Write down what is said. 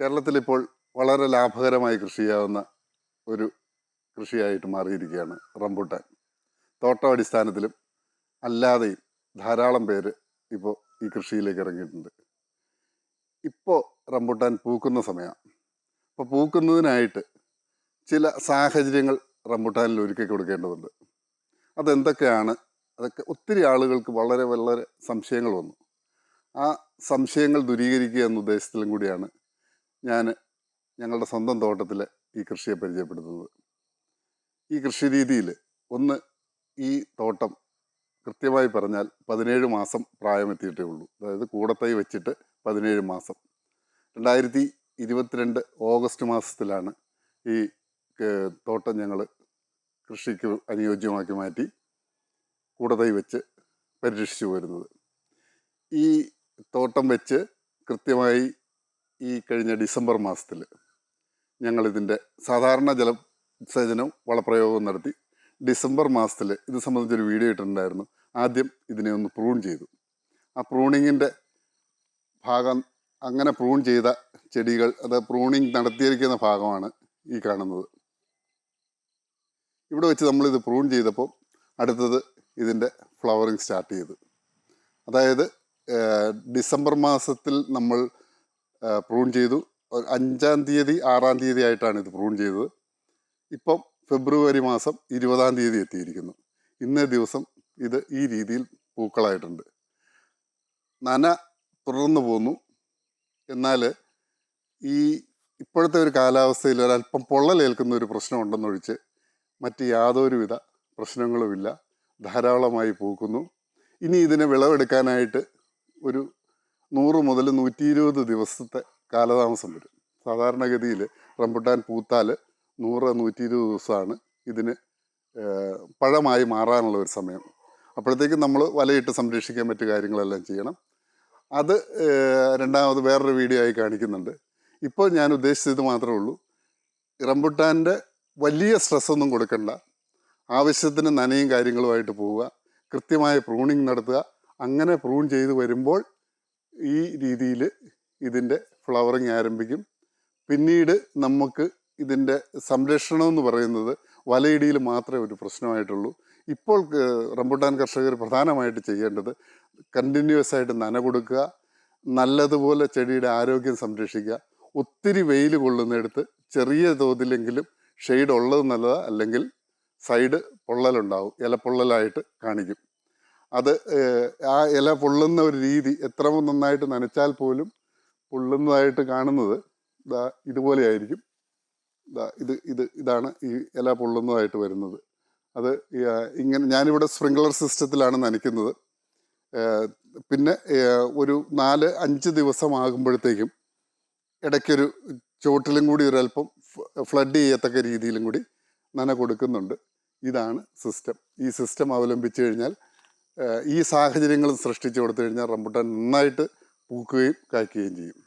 കേരളത്തിലിപ്പോൾ വളരെ ലാഭകരമായി കൃഷി ചെയ്യാവുന്ന ഒരു കൃഷിയായിട്ട് മാറിയിരിക്കുകയാണ് റംബൂട്ടാൻ. തോട്ടം അടിസ്ഥാനത്തിലും അല്ലാതെയും ധാരാളം പേര് ഇപ്പോൾ ഈ കൃഷിയിലേക്ക് ഇറങ്ങിയിട്ടുണ്ട്. ഇപ്പോൾ റംബൂട്ടാൻ പൂക്കുന്ന സമയമാണ് അപ്പോൾ പൂക്കുന്നതിനായിട്ട് ചില സാഹചര്യങ്ങൾ റംബൂട്ടാനിൽ ഒരുക്കി കൊടുക്കേണ്ടതുണ്ട്. അതെന്തൊക്കെയാണ്? അതൊക്കെ ഒത്തിരി ആളുകൾക്ക് വളരെ വളരെ സംശയങ്ങൾ വന്നു. ആ സംശയങ്ങൾ ദൂരീകരിക്കുക എന്ന ഉദ്ദേശത്തിലും കൂടിയാണ് ഞാൻ ഞങ്ങളുടെ സ്വന്തം തോട്ടത്തിൽ ഈ കൃഷിയെ പരിചയപ്പെടുത്തുന്നത്. ഈ കൃഷി രീതിയിൽ ഒന്ന് ഈ തോട്ടം കൃത്യമായി പറഞ്ഞാൽ പതിനേഴ് മാസം പ്രായമെത്തിയിട്ടേ ഉള്ളൂ. അതായത് കൂടത്തൈ വെച്ചിട്ട് പതിനേഴ് മാസം. രണ്ടായിരത്തി ഇരുപത്തിരണ്ട് ഓഗസ്റ്റ് മാസത്തിലാണ് ഈ തോട്ടം ഞങ്ങൾ കൃഷിക്ക് അനുയോജ്യമാക്കി മാറ്റി കൂടതൈ വെച്ച് പരിരക്ഷിച്ചു വരുന്നത് ഈ തോട്ടം വെച്ച് കൃത്യമായി ഈ കഴിഞ്ഞ ഡിസംബർ മാസത്തിൽ ഞങ്ങളിതിന്റെ സാധാരണ ജലസേചനവും വളപ്രയോഗവും നടത്തി ഡിസംബർ മാസത്തിൽ ഇത് സംബന്ധിച്ചൊരു വീഡിയോ ഇട്ടിട്ടുണ്ടായിരുന്നു. ആദ്യം ഇതിനെ ഒന്ന് പ്രൂൺ ചെയ്തു. ആ പ്രൂണിങ്ങിന്റെ ഭാഗം അങ്ങനെ പ്രൂൺ ചെയ്ത ചെടികൾ അത് പ്രൂണിങ് നടത്തിയിരിക്കുന്ന ഭാഗമാണ് ഈ കാണുന്നത്. ഇവിടെ വെച്ച് നമ്മളിത് പ്രൂൺ ചെയ്തപ്പോൾ അടുത്തത് ഇതിന്റെ ഫ്ലവറിങ് സ്റ്റാർട്ട് ചെയ്തു. അതായത് ഡിസംബർ മാസത്തിൽ നമ്മൾ പ്രൂൺ ചെയ്തു. അഞ്ചാം തീയതി ആറാം തീയതി ആയിട്ടാണ് ഇത് പ്രൂൺ ചെയ്തത്. ഇപ്പം ഫെബ്രുവരി മാസം ഇരുപതാം തീയതി എത്തിയിരിക്കുന്നു. ഇന്നേ ദിവസം ഇത് ഈ രീതിയിൽ പൂക്കളായിട്ടുണ്ട്. നന തുടർന്നു പോന്നു. എന്നാൽ ഈ ഇപ്പോഴത്തെ ഒരു കാലാവസ്ഥയിൽ ഒരല്പം പൊള്ളലേൽക്കുന്ന ഒരു പ്രശ്നമുണ്ടെന്നൊഴിച്ച് മറ്റ് യാതൊരുവിധ പ്രശ്നങ്ങളുമില്ല. ധാരാളമായി പൂക്കുന്നു. ഇനി ഇതിനെ വിളവെടുക്കാനായിട്ട് ഒരു നൂറ് മുതൽ നൂറ്റി ഇരുപത് ദിവസത്തെ കാലതാമസം വരും. സാധാരണഗതിയിൽ റംബുട്ടാൻ പൂത്താൽ നൂറ് നൂറ്റി ഇരുപത് ദിവസമാണ് ഇതിന് പഴമായി മാറാനുള്ള ഒരു സമയം. അപ്പോഴത്തേക്കും നമ്മൾ വലയിട്ട് സംരക്ഷിക്കാൻ പറ്റിയ കാര്യങ്ങളെല്ലാം ചെയ്യണം. അത് രണ്ടാമത് വേറൊരു വീഡിയോ ആയി കാണിക്കുന്നുണ്ട്. ഇപ്പോൾ ഞാൻ ഉദ്ദേശിച്ചത് മാത്രമേ ഉള്ളൂ. റംബുട്ടാന്റെ വലിയ സ്ട്രെസ് ഒന്നും കൊടുക്കണ്ട. ആവശ്യത്തിന് നനയും കാര്യങ്ങളുമായിട്ട് പോവുക. കൃത്യമായ പ്രൂണിങ് നടത്തുക. അങ്ങനെ പ്രൂൺ ചെയ്ത് വരുമ്പോൾ ഈ രീതിയിൽ ഇതിന്റെ ഫ്ലവറിങ് ആരംഭിക്കും. പിന്നീട് നമുക്ക് ഇതിന്റെ സംരക്ഷണം എന്ന് പറയുന്നത് വലയിടിയിൽ മാത്രമേ ഒരു പ്രശ്നമായിട്ടുള്ളൂ. ഇപ്പോൾ റംബുട്ടാൻ കർഷകർ പ്രധാനമായിട്ട് ചെയ്യേണ്ടത് കണ്ടിന്യൂസ് ആയിട്ട് നന കൊടുക്കുക നല്ലതുപോലെ ചെടിയുടെ ആരോഗ്യം സംരക്ഷിക്കുക ഒത്തിരി വെയിൽ കൊള്ളുന്നിടത്ത് ചെറിയ തോതിലെങ്കിലും ഷെയ്ഡ് ഉള്ളത് നല്ലതാണ് അല്ലെങ്കിൽ സൈഡ് പൊള്ളലുണ്ടാവും ഇലപ്പൊള്ളലായിട്ട് കാണിക്കും. അത് ആ ഇല പൊള്ളുന്ന ഒരു രീതി എത്ര നന്നായിട്ട് നനച്ചാൽ പോലും പൊള്ളുന്നതായിട്ട് കാണുന്നത് ദാ ഇതുപോലെയായിരിക്കും ഇതാ ഇത് ഇത് ഇതാണ് ഈ ഇല പൊള്ളുന്നതായിട്ട് വരുന്നത്. അത് ഇങ്ങനെ ഞാനിവിടെ സ്പ്രിങ്ക്ലർ സിസ്റ്റത്തിലാണ് നനയ്ക്കുന്നത്. പിന്നെ ഒരു നാല് അഞ്ച് ദിവസം ആകുമ്പോഴത്തേക്കും ഇടയ്ക്കൊരു ചുവട്ടിലും കൂടി ഒരല്പം ഫ്ലഡ് ചെയ്യത്തക്ക രീതിയിലും കൂടി നന കൊടുക്കുന്നുണ്ട്. ഇതാണ് സിസ്റ്റം. ഈ സിസ്റ്റം അവലംബിച്ച് കഴിഞ്ഞാൽ ഈ സാഹചര്യങ്ങൾ സൃഷ്ടിച്ചു കൊടുത്തു കഴിഞ്ഞാൽ റംബുട്ടാൻ നന്നായിട്ട് പൂക്കുകയും കായ്ക്കുകയും ചെയ്യും.